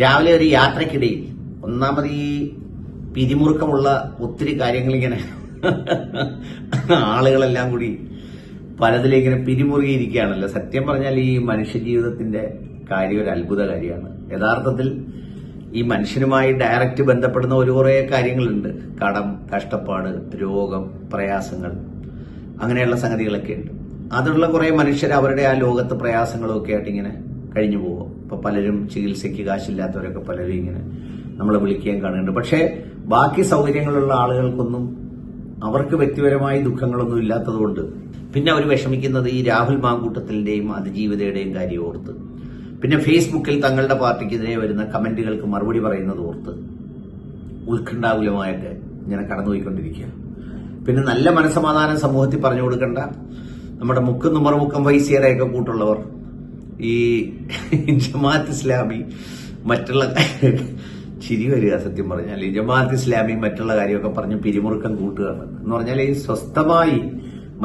രാവിലെ ഒരു യാത്രക്കിടയിൽ ഒന്നാമത് ഈ പിരിമുറുക്കമുള്ള ഒത്തിരി കാര്യങ്ങളിങ്ങനെ ആളുകളെല്ലാം കൂടി പലതിലിങ്ങനെ പിരിമുറുകിയിരിക്കുകയാണല്ലോ. സത്യം പറഞ്ഞാൽ ഈ മനുഷ്യജീവിതത്തിന്റെ കാര്യം ഒരു അത്ഭുത കാര്യമാണ്. യഥാർത്ഥത്തിൽ ഈ മനുഷ്യനുമായി ഡയറക്റ്റ് ബന്ധപ്പെടുന്ന ഒരു കുറേ കാര്യങ്ങളുണ്ട്. കടം കഷ്ടപ്പാട് രോഗം പ്രയാസങ്ങൾ അങ്ങനെയുള്ള സംഗതികളൊക്കെ ഉണ്ട് അതുള്ള കുറേ മനുഷ്യർ അവരുടെ ആ ലോകത്ത് പ്രയാസങ്ങളൊക്കെ ആയിട്ട് ഇങ്ങനെ കഴിഞ്ഞു പോകും ഇപ്പൊ പലരും ചികിത്സയ്ക്ക് കാശില്ലാത്തവരൊക്കെ പലരും ഇങ്ങനെ നമ്മളെ വിളിക്കുകയും കാണുന്നുണ്ട്. പക്ഷേ ബാക്കി സൗകര്യങ്ങളുള്ള ആളുകൾക്കൊന്നും അവർക്ക് വ്യക്തിപരമായി ദുഃഖങ്ങളൊന്നും ഇല്ലാത്തതുകൊണ്ട് പിന്നെ അവർ വിഷമിക്കുന്നത് ഈ രാഹുൽ മാങ്കൂട്ടത്തിന്റെയും അതിജീവിതയുടെയും കാര്യം ഓർത്ത്. പിന്നെ ഫേസ്ബുക്കിൽ തങ്ങളുടെ പാർട്ടിക്കെതിരെ വരുന്ന കമന്റുകൾക്ക് മറുപടി പറയുന്നത് ഓർത്ത് ഉത്കണ്ഠാകുലമായൊക്കെ ഇങ്ങനെ കടന്നുപോയിക്കൊണ്ടിരിക്കുക പിന്നെ നല്ല മനസമാധാനം സമൂഹത്തിൽ പറഞ്ഞു കൊടുക്കേണ്ട. നമ്മുടെ മുക്കും നുമറുമുക്കം വൈസിയറെയൊക്കെ കൂട്ടുള്ളവർ ഈ ജമാഅത്ത് ഇസ്ലാമി മറ്റുള്ള ചിരി വരിക സത്യം പറഞ്ഞാൽ ഈ ജമാഅത്ത് ഇസ്ലാമി മറ്റുള്ള കാര്യമൊക്കെ പറഞ്ഞ് പിരിമുറുക്കം കൂട്ടുകയാണ്. എന്ന് പറഞ്ഞാൽ ഈ സ്വസ്ഥമായി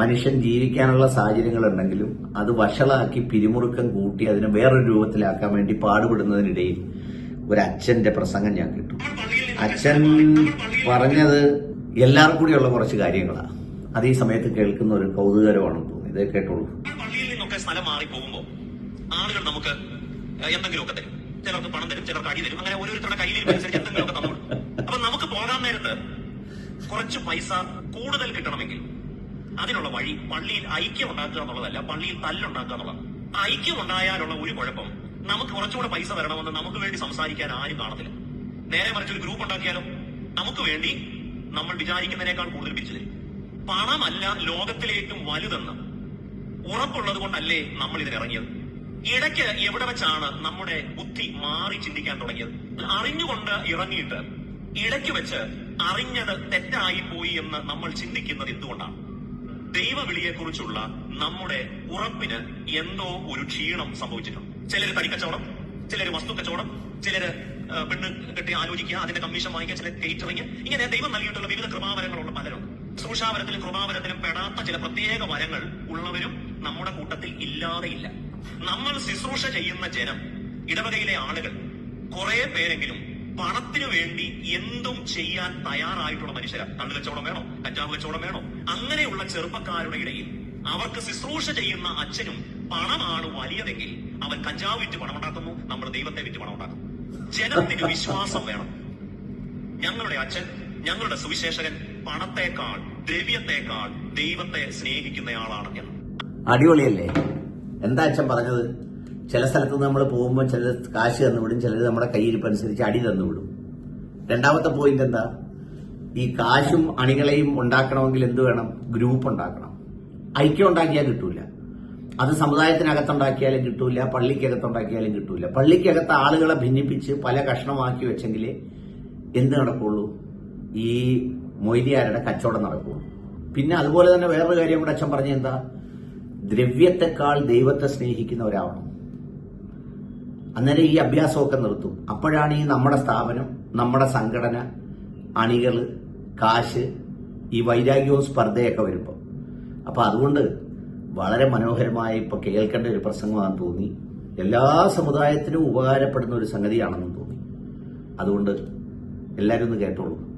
മനുഷ്യൻ ജീവിക്കാനുള്ള സാഹചര്യങ്ങൾ ഉണ്ടെങ്കിലും അത് വഷളാക്കി പിരിമുറുക്കം കൂട്ടി അതിനെ വേറൊരു രൂപത്തിലാക്കാൻ വേണ്ടി പാടുപെടുന്നതിനിടയിൽ ഒരു അച്ഛന്റെ പ്രസംഗം ഞാൻ കേട്ടു. അച്ഛൻ പറഞ്ഞത് എല്ലാവർക്കും കൂടിയുള്ള കുറച്ച് കാര്യങ്ങളാണ് അത് ഈ സമയത്ത് കേൾക്കുന്ന ഒരു കൗതുകരമാണെന്ന് തോന്നുന്നു. ഇതേ കേട്ടോളൂ. സ്ഥലം മാറി പോകുമ്പോ ആളുകൾ നമുക്ക് എന്തെങ്കിലും ഒക്കെ തരും. ചിലർക്ക് പണം തരും ചിലർക്ക് അടി തരും. അങ്ങനെ ഓരോരുത്തരുടെ കയ്യിൽ അനുസരിച്ച് എന്തെങ്കിലും ഒക്കെ തന്നോളൂ. അപ്പൊ നമുക്ക് പോകാൻ നേരത്ത് കുറച്ച് പൈസ കൂടുതൽ കിട്ടണമെങ്കിൽ അതിനുള്ള വഴി പള്ളിയിൽ ഐക്യം ഉണ്ടാക്കുക എന്നുള്ളതല്ല പള്ളിയിൽ തല്ലുണ്ടാക്കുക എന്നുള്ളതാണ്. ഐക്യം ഉണ്ടായാലുള്ള ഒരു കുഴപ്പം നമുക്ക് കുറച്ചുകൂടെ പൈസ തരണമെന്ന് നമുക്ക് വേണ്ടി സംസാരിക്കാൻ ആരും കാണത്തില്ല. നേരെ മറിച്ച് ഒരു ഗ്രൂപ്പ് ഉണ്ടാക്കിയാലോ? നമുക്ക് വേണ്ടി നമ്മൾ വിചാരിക്കുന്നതിനേക്കാൾ കൂടുതൽ പിരിച്ചു തരും. പണമല്ല ലോകത്തിലേക്കും വലുതെന്ന് ഉറപ്പുള്ളത് കൊണ്ടല്ലേ നമ്മൾ ഇതിനിറങ്ങിയത് ഇടയ്ക്ക് എവിടെ വെച്ചാണ് നമ്മുടെ ബുദ്ധി മാറി ചിന്തിക്കാൻ തുടങ്ങിയത്? അറിഞ്ഞുകൊണ്ട് ഇറങ്ങിയിട്ട് ഇടയ്ക്ക് വെച്ച് അറിഞ്ഞത് തെറ്റായി പോയി എന്ന് നമ്മൾ ചിന്തിക്കുന്നത് എന്തുകൊണ്ടാണ്? ദൈവവിളിയെക്കുറിച്ചുള്ള നമ്മുടെ ഉറപ്പിന് എന്തോ ഒരു ക്ഷീണം സംഭവിച്ചിട്ടുണ്ട്. ചിലർ തടിക്കച്ചവടം ചിലർ വസ്തു കച്ചവടം ചിലര് പെണ്ണ് കെട്ടി ആലോചിക്കുക അതിന്റെ കമ്മീഷൻ വാങ്ങിക്കുക ചില കേറ്ററിങ്. ഇങ്ങനെ ദൈവം നൽകിയിട്ടുള്ള വിവിധ കൃപാവരങ്ങളുള്ള പലരും സൂഷാവരത്തിലും കൃപാവരത്തിലും പെടാത്ത ചില പ്രത്യേക വരങ്ങൾ ഉള്ളവരും നമ്മുടെ കൂട്ടത്തിൽ ഇല്ലാതെയില്ല നമ്മൾ ശുശ്രൂഷ ചെയ്യുന്ന ജനം ഇടവകയിലെ ആളുകൾ കുറെ പേരെങ്കിലും പണത്തിനു വേണ്ടി എന്തും ചെയ്യാൻ തയ്യാറായിട്ടുള്ള മനുഷ്യരാണ് കണ്ണു കച്ചവടം വേണോ? കഞ്ചാവ് കച്ചവടം വേണോ? അങ്ങനെയുള്ള ചെറുപ്പക്കാരുടെ ഇടയിൽ അവർക്ക് ശുശ്രൂഷ ചെയ്യുന്ന അച്ഛനും പണമാണ് വലിയതെങ്കിൽ അവൻ കഞ്ചാവ് വിറ്റ് പണം ഉണ്ടാക്കുന്നു നമ്മൾ ദൈവത്തെ വിറ്റ് പണം ഉണ്ടാക്കുന്നു. ജനത്തിന് വിശ്വാസം വേണം. ഞങ്ങളുടെ അച്ഛൻ ഞങ്ങളുടെ സുവിശേഷകൻ പണത്തെക്കാൾ ദ്രവ്യത്തെക്കാൾ ദൈവത്തെ സ്നേഹിക്കുന്നയാളാണ് അടിപൊളിയല്ലേ? എന്താ അച്ഛൻ പറഞ്ഞത്? ചില സ്ഥലത്ത് നമ്മൾ പോകുമ്പോൾ ചില കാശ് തന്നുവിടും ചിലർ നമ്മുടെ കയ്യിരിപ്പനുസരിച്ച് അടി തന്നുവിടും. രണ്ടാമത്തെ പോയിന്റ് എന്താ? ഈ കാശും അണികളെയും ഉണ്ടാക്കണമെങ്കിൽ എന്ത് വേണം? ഗ്രൂപ്പ് ഉണ്ടാക്കണം. ഐക്യം ഉണ്ടാക്കിയാൽ കിട്ടൂല. അത് സമുദായത്തിനകത്തുണ്ടാക്കിയാലും കിട്ടൂല പള്ളിക്കകത്തുണ്ടാക്കിയാലും കിട്ടൂല. പള്ളിക്കകത്ത് ആളുകളെ ഭിന്നിപ്പിച്ച് പല കഷ്ണമാക്കി വെച്ചെങ്കിലേ എന്ത് നടക്കുള്ളൂ? ഈ മൊയ്ലിയാരുടെ കച്ചവടം നടക്കുള്ളൂ. പിന്നെ അതുപോലെ തന്നെ വേറൊരു കാര്യം കൂടെ അച്ഛൻ പറഞ്ഞ എന്താ? ദ്രവ്യത്തെക്കാൾ ദൈവത്തെ സ്നേഹിക്കുന്ന ഒരാളാണ് അന്നേരം ഈ അഭ്യാസമൊക്കെ നിർത്തും. അപ്പോഴാണ് ഈ നമ്മുടെ സ്ഥാപനം നമ്മുടെ സംഘടന അണികൾ കാശ് ഈ വൈരാഗ്യവും സ്പർദ്ധയൊക്കെ വരുമ്പോൾ അപ്പൊ അതുകൊണ്ട് വളരെ മനോഹരമായി ഇപ്പൊ കേൾക്കേണ്ട ഒരു പ്രസംഗമാണെന്ന് തോന്നി. എല്ലാ സമുദായത്തിനും ഉപകാരപ്പെടുന്ന ഒരു സംഗതിയാണെന്ന് തോന്നി. അതുകൊണ്ട് എല്ലാവരും ഒന്ന് കേട്ടോളൂ.